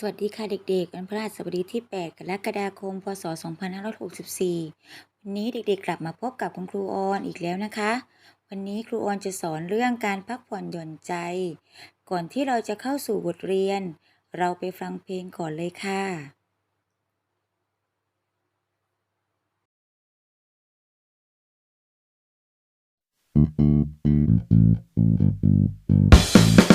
สวัสดีค่ะเด็กๆวันพฤหัสบดีที่ 8 กรกฎาคม พศ 2564 วันนี้เด็กๆ กลับมาพบกับคุณครูออนอีกแล้วนะคะ วันนี้ครูออนจะสอนเรื่องการพักผ่อนหย่อนใจ ก่อนที่เราจะเข้าสู่บทเรียน เราไปฟังเพลงก่อนเลยค่ะ I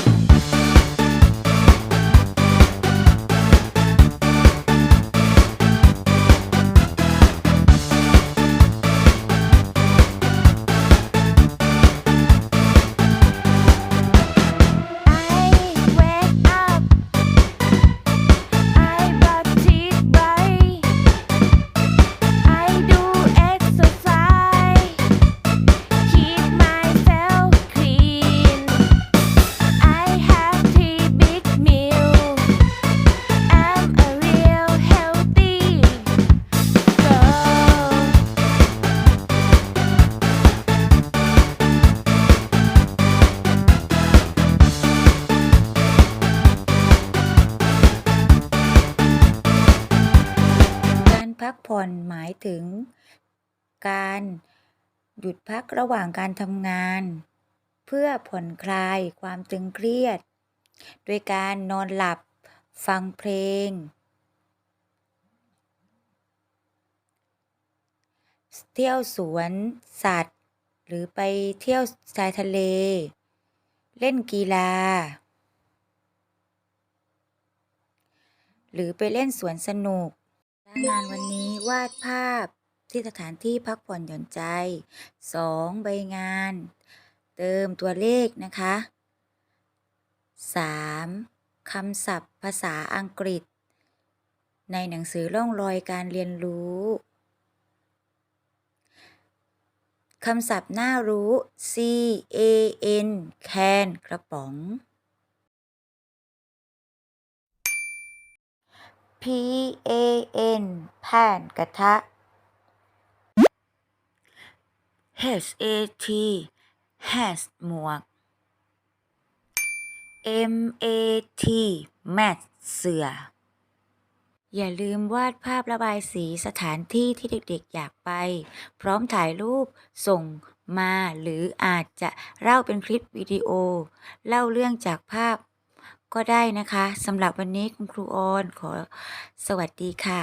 พักผ่อนหมายถึง การหยุดพักระหว่างการทำงาน เพื่อผ่อนคลายความตึงเครียด โดยการนอนหลับฟังเพลง เที่ยวสวนสัตว์ หรือไปเที่ยวชายทะเล เล่นกีฬา หรือไปเล่นสวนสนุก งานวันนี้วาดภาพที่สถานที่พักผ่อนหย่อนใจ 2 ใบงาน เติมตัวเลขนะคะ 3. คำศัพท์ภาษาอังกฤษ ในหนังสือร่องรอยการเรียนรู้คำศัพท์น่ารู้ C A N can กระป๋อง P A N แผ่นกระทะ H A T hat หมวก M A T mat เสือ อย่าลืมวาดภาพระบายสีสถานที่ที่เด็กๆอยากไป พร้อมถ่ายรูปส่งมาหรืออาจจะเล่าเป็นคลิปวิดีโอ เล่าเรื่องจากภาพ ก็ได้นะคะสำหรับวันนี้คุณครูออนขอสวัสดีค่ะ